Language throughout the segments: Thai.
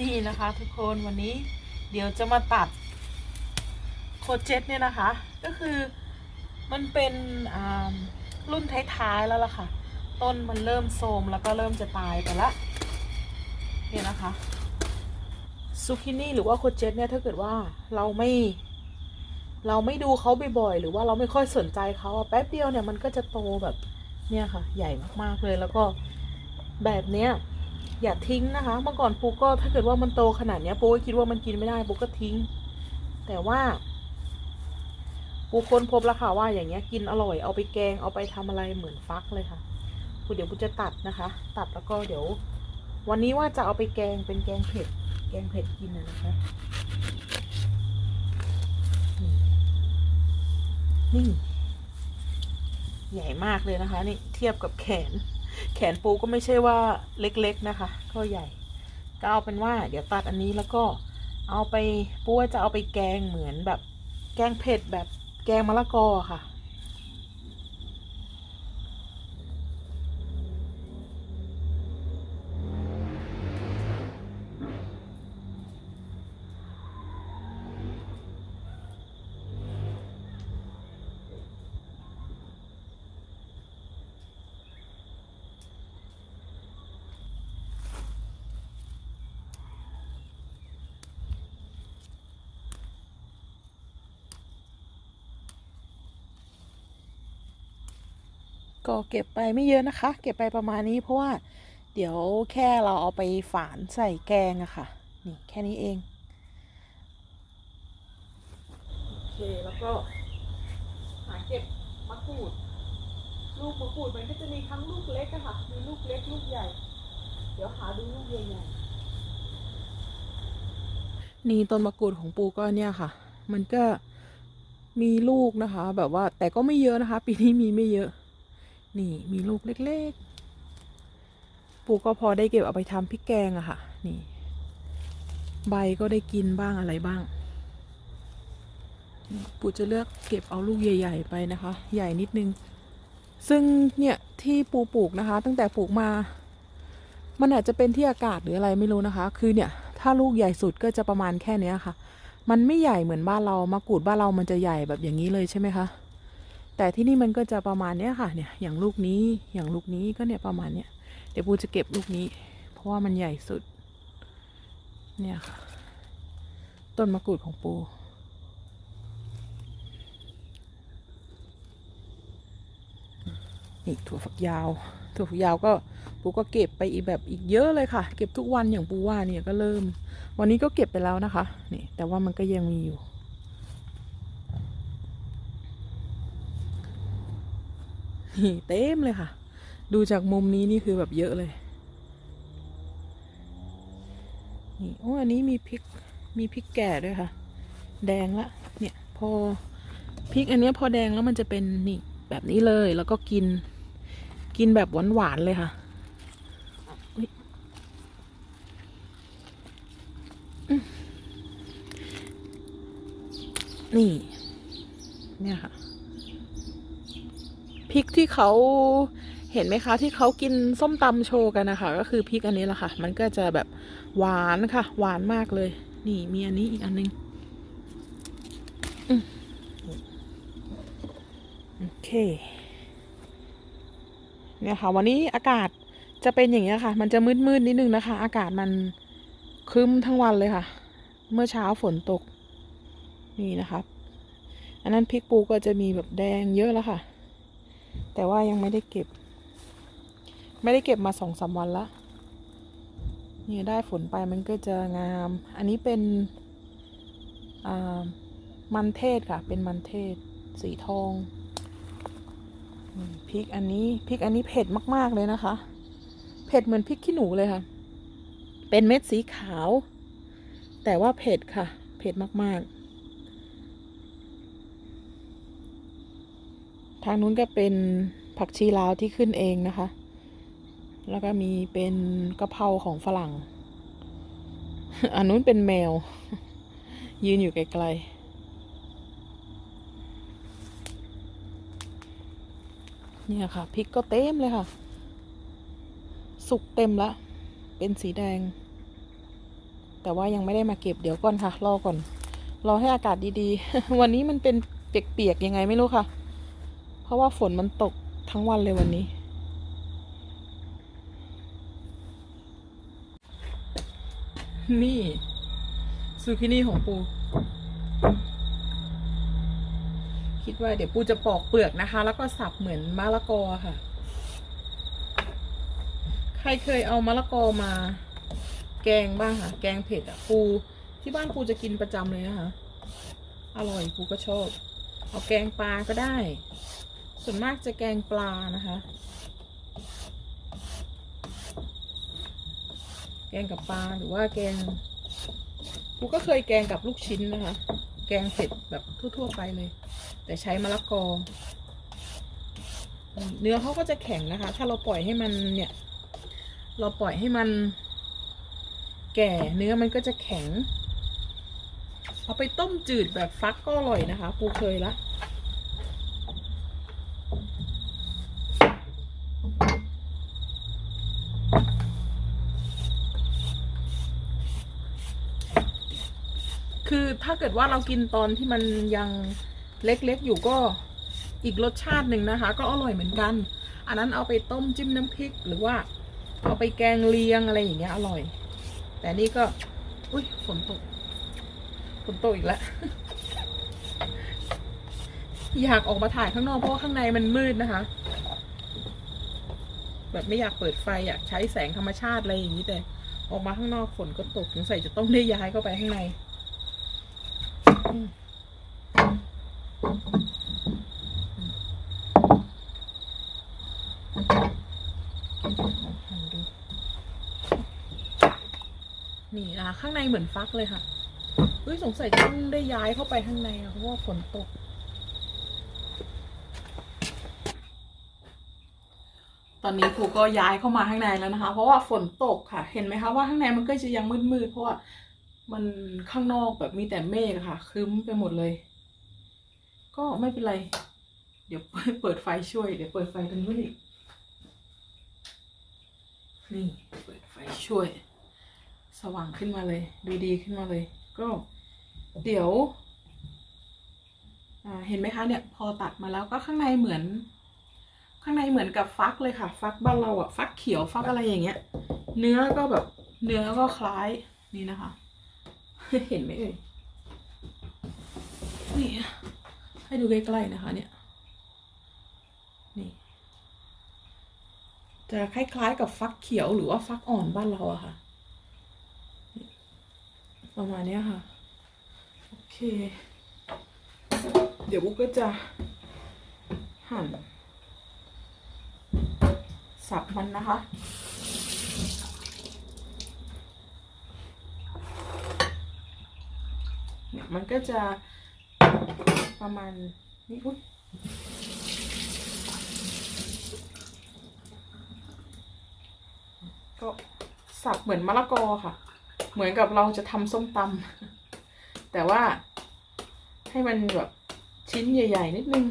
นะคะ ทุกคนวันนี้เดี๋ยวจะมาตัดโคเจ็ตเนี่ยนะคะ ก็คือมันเป็นรุ่นท้ายๆแล้วล่ะค่ะ ต้นมันเริ่มโทมแล้วก็เริ่มจะตายไปละเนี่ยนะคะซูกินี่หรือว่าโคเจ็ตเนี่ยถ้าเกิดว่าเราไม่เราไม่ดูเขาบ่อยๆหรือว่าเราไม่ค่อยสนใจเขาแป๊บเดียวเนี่ยมันก็จะโตแบบเนี่ยค่ะ ใหญ่มากๆเลยแล้วก็แบบเนี้ย อย่าทิ้งนะคะ เมื่อก่อนปูก็ถ้าเกิดว่ามันโตขนาดเนี้ยปูก็คิดว่ามันกินไม่ได้ปูก็ทิ้ง แต่ว่าปูค้นพบแล้วค่ะว่าอย่างเงี้ยกินอร่อยเอาไปแกงเอาไปทำอะไรเหมือนฟักเลยค่ะปูเดี๋ยวปูจะตัดนะคะ ตัดแล้วก็เดี๋ยว วันนี้ว่าจะเอาไปแกงเป็นแกงเผ็ด แกงเผ็ดกินนะนะคะนี่ใหญ่มากเลยนะคะ นี่เทียบกับแขน แขนปูก็ไม่ใช่ว่าเล็กๆนะคะ ก็ใหญ่ ก็เอาเป็นว่า เดี๋ยวตัดอันนี้แล้วก็เอาไปปูว่าจะเอาไปแกงเหมือนแบบ แกงเผ็ดแบบแกงมะละกอค่ะ ก็เก็บไปไม่เยอะนะคะ เก็บไปประมาณนี้เพราะว่าเดี๋ยวแค่เราเอาไปฝานใส่แกงอะค่ะ นี่แค่นี้เอง โอเค แล้วก็หาเก็บมะกรูด ลูกมะกรูดมันก็จะมีทั้งลูกเล็กอะค่ะ มีลูกเล็กลูกใหญ่ เดี๋ยวหาดูลูกใหญ่ๆนี่ต้นมะกรูดของปูก็เนี่ยค่ะ มันก็มีลูกนะคะ แบบว่าแต่ก็ไม่เยอะนะคะ ปีนี้มีไม่เยอะ นี่มีลูกเล็กๆ ปูก็พอได้เก็บเอาไปทำพริกแกงอะค่ะ นี่ ใบก็ได้กินบ้างอะไรบ้างนี่ปูจะเลือกเก็บเอาลูกใหญ่ ๆ ไปนะคะ ใหญ่นิดนึง ซึ่งเนี่ยที่ปูปลูกนะคะ ตั้งแต่ปลูกมา มันอาจจะเป็นที่อากาศหรืออะไรไม่รู้นะคะ คือเนี่ย ถ้าลูกใหญ่สุดก็จะประมาณแค่เนี้ยค่ะ มันไม่ใหญ่เหมือนบ้านเรา มะกรูดบ้านเรามันจะใหญ่แบบอย่างนี้เลยใช่ไหมคะ แต่ที่นี่มันก็จะประมาณเนี้ยค่ะเนี่ยอย่างลูกนี้อย่างลูกนี้ก็เนี่ยประมาณเนี้ยเดี๋ยวปูจะเก็บลูกนี้ เพราะว่ามันใหญ่สุด เนี่ยค่ะ ต้นมะกรูดของปูนี่ถั่วฝักยาว ถั่วฝักยาวก็ปูก็เก็บไปอีกแบบอีกเยอะเลยค่ะ เก็บทุกวันอย่างปูว่าเนี่ยก็เริ่ม วันนี้ก็เก็บไปแล้วนะคะ นี่แต่ว่ามันก็ยังมีอยู่ นี่เต็มเลยค่ะ ดูจากมุมนี้นี่คือแบบเยอะเลย นี่โอ้อันนี้มีพริก มีพริกแก่ด้วยค่ะ แดงละ เนี่ย พอพริกอันนี้พอแดงแล้วมันจะเป็นนี่แบบนี้เลย แล้วก็กิน กินแบบหวานๆเลยค่ะนี่ เนี่ยค่ะ พริกที่เขาเห็นไหมคะที่เขากินส้มตำโชว์กันนะคะก็คือพริกอันนี้แหละค่ะ มันก็จะแบบหวานค่ะ หวานมากเลย นี่มีอันนี้อีกอันนึงโอเค เนี่ยค่ะ วันนี้อากาศจะเป็นอย่างเงี้ค่ะ มันจะมืดๆนิดนึงนะคะ อากาศมันครึ้มทั้งวันเลยค่ะ เมื่อเช้าฝนตก นี่นะคะอันนั้นพริกปูก็จะมีแบบแดงเยอะแล้วค่ะ แต่ว่ายังไม่ได้เก็บ ไม่ได้เก็บมาสองสามวันละนี่ได้ฝนไปมันก็จะงาม อันนี้เป็นมันเทศค่ะ เป็นมันเทศ สีทองพริกอันนี้พริกอันนี้เผ็ดมาก ๆ เลยนะคะ เผ็ดเหมือนพริกขี้หนูเลยค่ะ เป็นเม็ดสีขาว แต่ว่าเผ็ดค่ะ เผ็ดมาก ๆ ทางนู้นก็เป็นผักชีลาวที่ขึ้นเองนะคะ แล้วก็มีเป็นกะเพราของฝรั่ง อันนู้นเป็นแมว ยืนอยู่ไกลๆ เนี่ยค่ะพริกก็เต็มเลยค่ะ สุกเต็มละ เป็นสีแดง แต่ว่ายังไม่ได้มาเก็บเดี๋ยวก่อนค่ะ รอก่อน รอให้อากาศดีๆ วันนี้มันเป็นเปียกๆยังไงไม่รู้ค่ะ ราะว่าฝนมันตกทั้งวันเลยวันนี้ นี่ซูกินี่ของปู คิดว่าเดี๋ยวปูจะปอกเปลือกนะคะ แล้วก็สับเหมือนมะละกอค่ะ ใครเคยเอามะละกอมา แกงบ้างค่ะ แกงเผ็ดอะปูที่บ้านปูจะกินประจำเลยนะคะ อร่อยปูก็ชอบ เอาแกงปลาก็ได้ ส่วนมากจะแกงปลานะคะ แกงกับปลาหรือว่าแกงปูก็เคยแกงกับลูกชิ้นนะคะ แกงเผ็ดแบบทั่ว ๆ ไปเลย แต่ใช้มะละกอ เนื้อเขาก็จะแข็งนะคะ ถ้าเราปล่อยให้มันเนี่ย เราปล่อยให้มัน แก่เนื้อมันก็จะแข็ง เอาไปต้มจืดแบบฟักก็อร่อยนะคะปูเคยละ คือ ถ้าเกิดว่าเรากินตอนที่มันยังเล็กๆอยู่ก็อีกรสชาติหนึ่งนะคะ ก็อร่อยเหมือนกัน อันนั้นเอาไปต้มจิ้มน้ำพริกหรือว่าเอาไปแกงเลียงอะไรอย่างเงี้ยอร่อย แต่นี่ก็ อุ้ยฝนตกฝนตกอีกแล้วอยากออกมาถ่ายข้างนอกเพราะว่าข้างในมันมืดนะคะ แบบไม่อยากเปิดไฟอยากใช้แสงธรรมชาติอะไรอย่างนี้แต่ ออกมาข้างนอกฝนก็ตกสงสัยจะต้องได้ย้ายเข้าไปข้างใน นดูนี่นะคะข้างในเหมือนฟักเลยค่ะเฮ้ยสงสัยต้องได้ย้ายเข้าไปข้างในเพราะว่าฝนตก ตอนนี้ครูก็ย้ายเข้ามาข้างในแล้วนะคะ เพราะว่าฝนตกค่ะ เห็นไหมคะว่าข้างในมันก็จะยังมืดๆเพราะว่า มันข้างนอกแบบมีแต่เมฆค่ะครึ้มไปหมดเลย ก็ไม่เป็นไร เดี๋ยวเปิดไฟช่วย เดี๋ยวเปิดไฟตรงนู้นอีกนี่เปิดไฟช่วย สว่างขึ้นมาเลย ดูดีขึ้นมาเลย ก็เดี๋ยวเห็นไหมคะเนี่ยพอตัดมาแล้วก็ข้างในเหมือน ข้างในเหมือนกับฟักเลยค่ะ ฟักบ้านเราอะฟักเขียวฟักอะไรอย่างเงี้ย เนื้อก็แบบเนื้อก็คล้ายนี่นะคะ เห็นไหมเอ่ยนี่ให้ดูใกล้ๆนะคะ เนี่ยนี่จะคล้ายๆกับฟักเขียวหรือว่าฟักอ่อนบ้านเราอะค่ะ ประมาณนี้ค่ะ โอเค เดี๋ยวบุ๊กก็จะหั่นสับมันนะคะ เนี่ยมันก็จะประมาณนี้อุ๊ยก็สับเหมือนมะละกอค่ะ เหมือนกับเราจะทำส้มตำแต่ว่าให้มันแบบชิ้นใหญ่ ๆ นิดนึง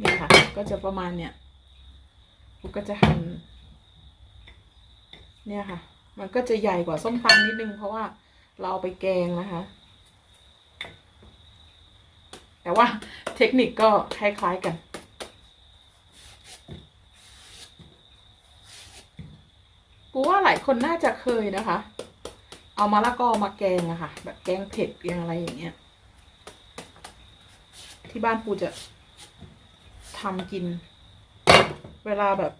นี่ค่ะ ก็จะประมาณเนี้ยก็จะหั่น เนี่ยค่ะ มันก็จะใหญ่กว่าส้มตำนิดนึงเพราะว่าเราไปแกงนะคะ แต่ว่าเทคนิคก็คล้ายๆกันกูว่าหลายคนน่าจะเคยนะคะ เอามะละกอมาแกงอะค่ะ แบบแกงเผ็ดแกงอะไรอย่างเงี้ย ที่บ้านปูจะทำกิน เวลาแบบ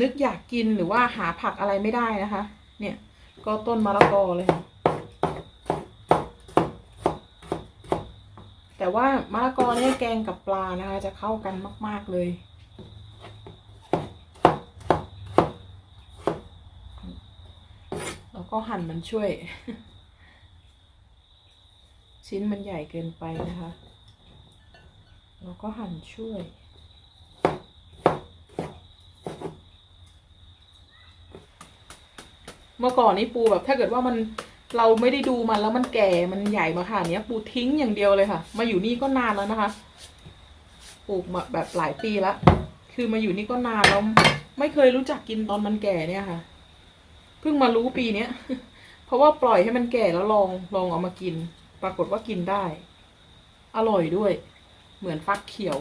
นึกอยากกินหรือว่าหาผักอะไรไม่ได้นะคะ เนี่ย ก็ต้นมะละกอเลยค่ะแต่ว่ามะละกอเนี่ยแกงกับปลานะคะ จะเข้ากันมาก ๆเลย แล้วก็หั่นมันช่วย ชิ้นมันใหญ่เกินไปนะคะ แล้วก็หั่นช่วย เมื่อก่อนนี้ปูแบบ ถ้าเกิดว่ามันเราไม่ได้ดูมันแล้วมันแก่มันใหญ่มาค่ะเนี้ย ปูทิ้งอย่างเดียวเลยค่ะ มาอยู่นี่ก็นานแล้วนะคะปลูกมาแบบหลายปีละคือมาอยู่นี่ก็นานแล้วไม่เคยรู้จักกินตอนมันแก่เนี่ยค่ะ เพิ่งมารู้ปีเนี้ยเพราะว่าปล่อยให้มันแก่แล้วลองลองเอามากิน ปรากฏว่ากินได้ อร่อยด้วย เหมือนฟักเขียว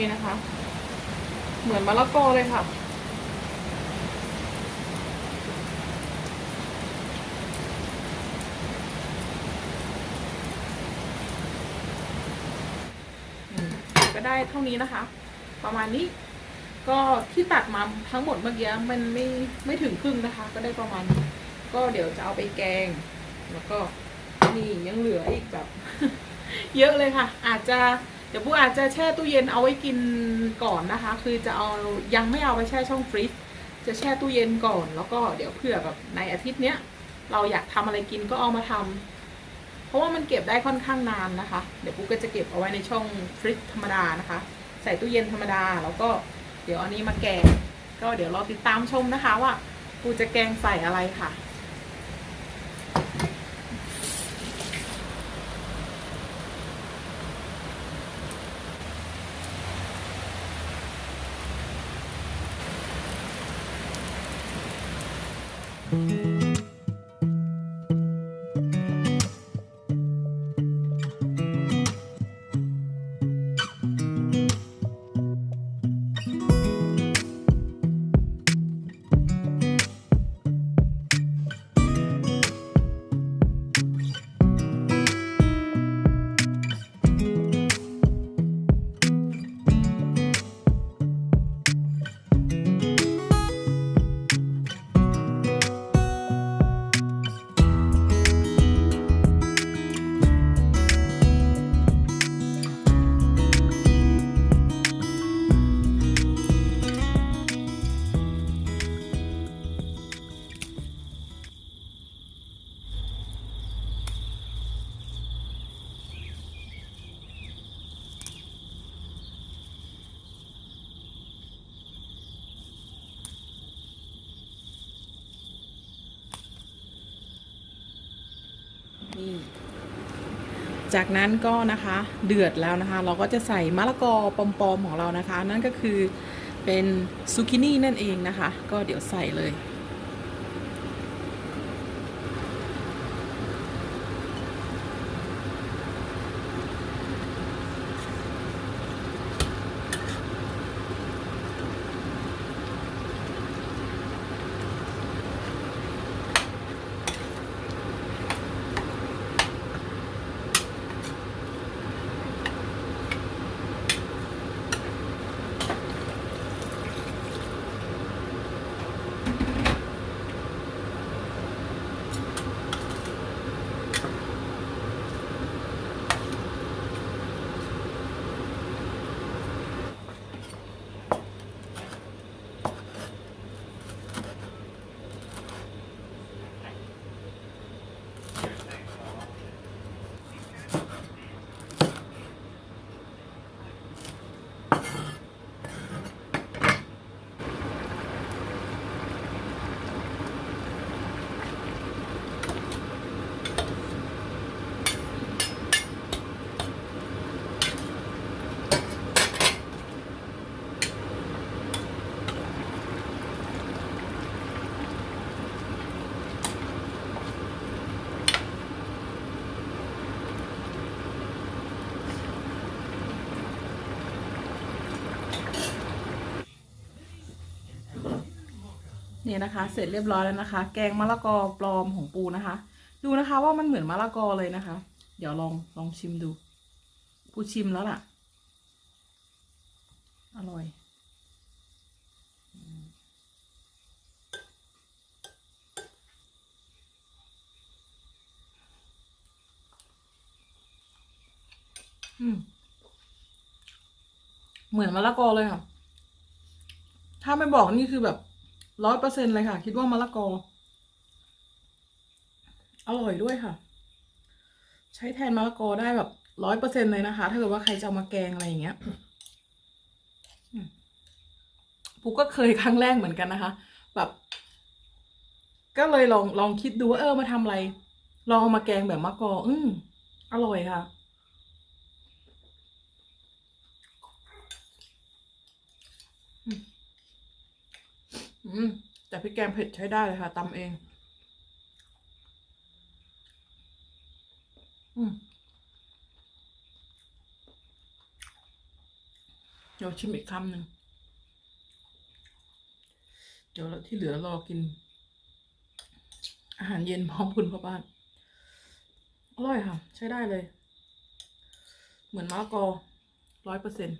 นี่นะคะ เหมือนมะละกอเลยค่ะ ก็ได้เท่านี้นะคะ ประมาณนี้ ก็ที่ตัดมาทั้งหมดเมื่อกี้มันไม่ไม่ถึงครึ่งนะคะ ก็ได้ประมาณนี้ก็เดี๋ยวจะเอาไปแกง แล้วก็นี่ยังเหลืออีกแบบ เยอะเลยค่ะ อาจจะ เดี๋ยวปูอาจจะแช่ตู้เย็นเอาไว้กินก่อนนะคะ คือจะเอายังไม่เอาไปแช่ช่องฟรีซจะแช่ตู้เย็นก่อนแล้วก็เดี๋ยวเผื่อแบบในอาทิตย์เนี้ยเราอยากทำอะไรกินก็เอามาทำเพราะว่ามันเก็บได้ค่อนข้างนานนะคะ เดี๋ยวปูก็จะเก็บเอาไว้ในช่องฟรีซธรรมดานะคะ ใส่ตู้เย็นธรรมดาแล้วก็เดี๋ยวอันนี้มาแกงก็เดี๋ยวรอติดตามชมนะคะว่าปูจะแกงใส่อะไรค่ะ จากนั้นก็นะคะเดือดแล้วนะคะ เราก็จะใส่มะละกอปอมๆของเรานะคะ นั่นก็คือเป็นซูกินี่นั่นเองนะคะ ก็เดี๋ยวใส่เลย นี่นะคะ เสร็จเรียบร้อยแล้วนะคะ แกงมะละกอปลอมของปูนะคะ ดูนะคะว่ามันเหมือนมะละกอเลยนะคะ เดี๋ยวลองลองชิมดู ปูชิมแล้วล่ะ อร่อยอืมเหมือนมะละกอเลยค่ะ ถ้าไม่บอกนี่คือแบบ ร้อยเปอร์เซ็นเลยค่ะ คิดว่ามะละกอ อร่อยด้วยค่ะ ใช้แทนมะละกอได้แบบร้อยเปอร์เซ็นเลยนะคะ ถ้าเกิดว่าใครจะามาแกงอะไรอย่างเงี้ยอืมปูก็เคยครั้งแรกเหมือนกันนะคะ แบบ ก็เลยลองลองคิดดูว่าเออมาทำอะไร ลองเอามาแกงแบบมะกอ อืมอร่อยค่ะ อืมแต่พริกแกงเผ็ดใช้ได้เลยค่ะตำเอง อืมเดี๋ยวชิมอีกคำหนึ่งเดี๋ยวที่เหลือรอกิน อาหารเย็นพร้อมคุณพ่อบ้าน อร่อยค่ะ ใช้ได้เลย เหมือนมะละกอร้อยเปอร์เซ็นต์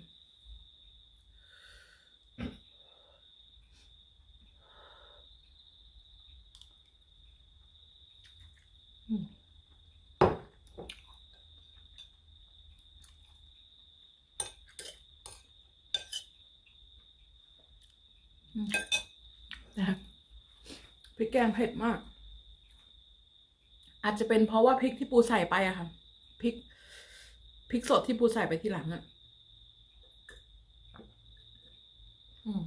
นะพริกแกงเผ็ดมาก อาจจะเป็นเพราะว่าพริกที่ปูใส่ไปอะค่ะพริกพริกสดที่ปูใส่ไปทีหลังอะอืม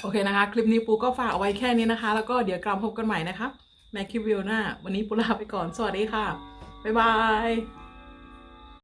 โอเคนะคะ คลิปนี้ปูก็ฝากเอาไว้แค่นี้นะคะ แล้วก็เดี๋ยวกลับพบกันใหม่นะคะ ในคลิปวิดีโอหน้า วันนี้ปูลาไปก่อน สวัสดีค่ะ บ๊ายบาย